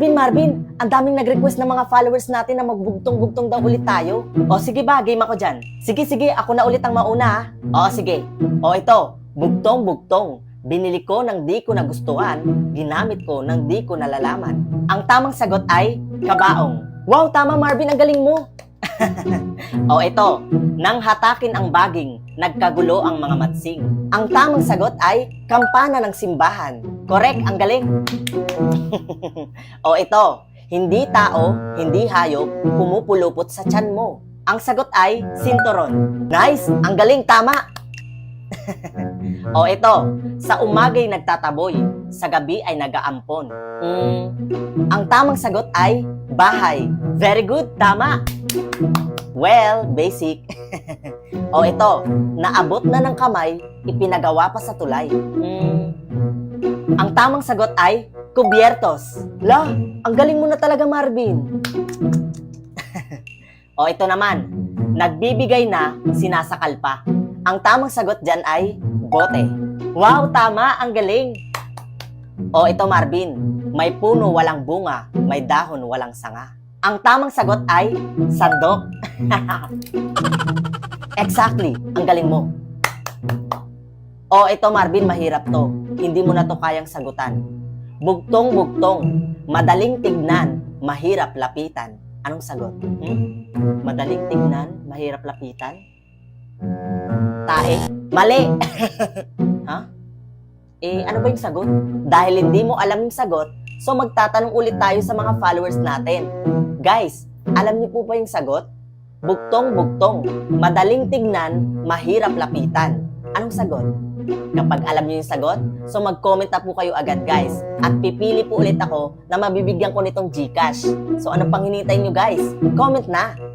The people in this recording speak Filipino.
Bin Marvin, ang daming nag-request ng mga followers natin na magbugtong-bugtong daw ulit tayo. O sige ba, game ako dyan. Sige, sige, ako na ulit ang mauna. O sige. O ito, bugtong-bugtong. Binili ko ng di ko nagustuhan, ginamit ko ng di ko nalalaman. Ang tamang sagot ay kabaong. Wow, tama Marvin, ang galing mo. O ito, nang hatakin ang baging, nagkagulo ang mga matsing. Ang tamang sagot ay kampana ng simbahan. Correct, ang galing. o ito, hindi tao, hindi hayop, pumupulupot sa tiyan mo. Ang sagot ay sinturon. Nice, ang galing, tama. O ito, sa umagay nagtataboy, sa gabi ay nagaampon. Mm, ang tamang sagot ay bahay. Very good, tama. Well, basic. o ito, naabot na ng kamay, ipinagawa pa sa tulay. Mm, ang tamang sagot ay kubiertos. La, ang galing mo na talaga, Marvin. o ito naman, nagbibigay na, sinasakal pa. Ang tamang sagot dyan ay bote. Wow, tama, ang galing. O ito, Marvin, may puno walang bunga, may dahon walang sanga. Ang tamang sagot ay sandok. exactly, ang galing mo. O ito Marvin, mahirap to. Hindi mo na to kayang sagutan. Bugtong-bugtong, madaling tignan, mahirap lapitan. Anong sagot? Hmm? Madaling tignan, mahirap lapitan? Tae? Mali! ha? Eh, ano ba yung sagot? Dahil hindi mo alam yung sagot, so magtatanong ulit tayo sa mga followers natin. Guys, alam niyo po ba yung sagot? Bugtong-bugtong, madaling tignan, mahirap lapitan. Anong sagot? Kapag alam niyo yung sagot, so mag-comment na po kayo agad guys. At pipili po ulit ako na mabibigyan ko nitong Gcash. So ano pang hinihintay niyo guys? Comment na!